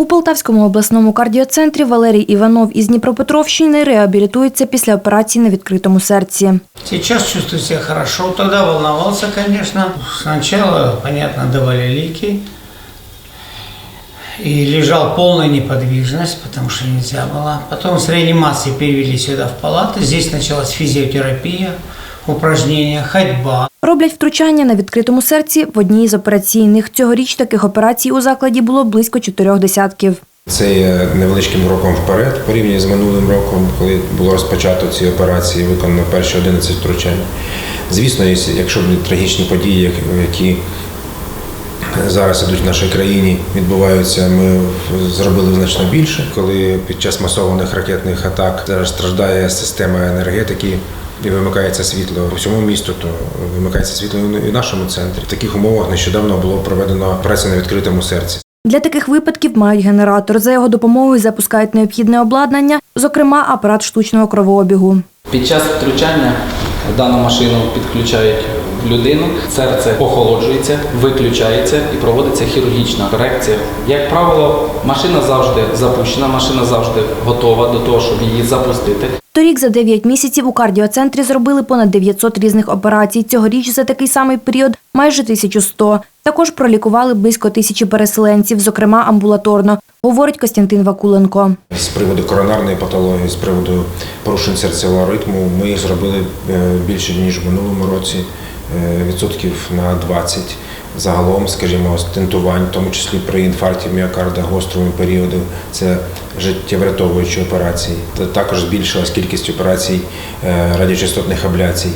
У Полтавському обласному кардіоцентрі Валерій Іванов із Дніпропетровщини реабілітується після операції на відкритому серці. Сейчас чувствую себя хорошо. Тогда волновался, конечно. Сначала, понятно, давали лики. И лежал полная неподвижность, потому что нельзя было. Потом с реанимации перевели сюда в палату. Здесь началась физиотерапия, упражнения, ходьба. Роблять втручання на відкритому серці в одній з операційних. Цьогоріч таких операцій у закладі було близько чотирьох десятків. Це є невеличким кроком вперед порівняно з минулим роком, коли було розпочато ці операції, виконано перші 11 втручань. Звісно, якщо- якщо будуть трагічні події, які зараз ідуть в нашій країні, відбуваються, ми зробили значно більше. Коли під час масованих ракетних атак зараз страждає система енергетики. І вимикається світло по всьому місту, то вимикається світло і в нашому центрі. В таких умовах нещодавно було проведено операцію на відкритому серці. Для таких випадків мають генератор. За його допомогою запускають необхідне обладнання, зокрема апарат штучного кровообігу. Під час втручання дану машину підключають людину, серце охолоджується, виключається і проводиться хірургічна корекція. Як правило, машина завжди запущена, машина завжди готова до того, щоб її запустити. Торік за 9 місяців у кардіоцентрі зробили понад 900 різних операцій. Цьогоріч за такий самий період майже 1100. Також пролікували близько тисячі переселенців, зокрема амбулаторно, говорить Костянтин Вакуленко. З приводу коронарної патології, з приводу порушень серцевого ритму, ми зробили е, більше ніж в минулому році, відсотків на 20. Загалом, скажімо, стентувань, в тому числі при інфаркті міокарда гострому періоду, це життєврятовуючі операції. Та Також збільшилась кількість операцій е, радіочастотних абляцій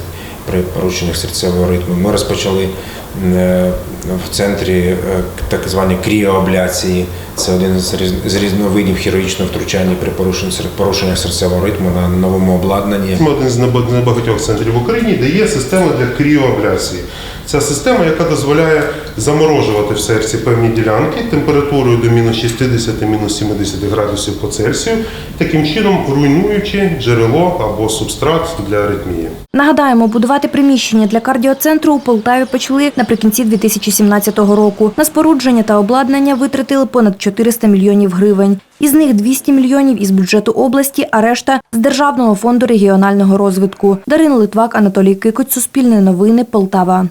при порушеннях серцевого ритму. Ми розпочали е, в центрі е, так звані кріоабляції. Це один з різ- різновидів хірургічного втручання при порушеннях серцевого ритму на новому обладнанні. Ми один з небаг- небагатьох центрів в Україні, де є система для кріоабляції. Це система, яка дозволяє заморожувати в серці певні ділянки температурою до мінус 60 мінус 70 градусів по Цельсію, таким чином руйнуючи джерело або субстрат для аритмії. Нагадаємо, будувати приміщення для кардіоцентру у Полтаві почали наприкінці 2017 року. На спорудження та обладнання витратили понад 400 мільйонів гривень. Із них 200 мільйонів із бюджету області, а решта з Державного фонду регіонального розвитку. Дарина Литвак, Анатолій Кикоць, Суспільне новини, Полтава.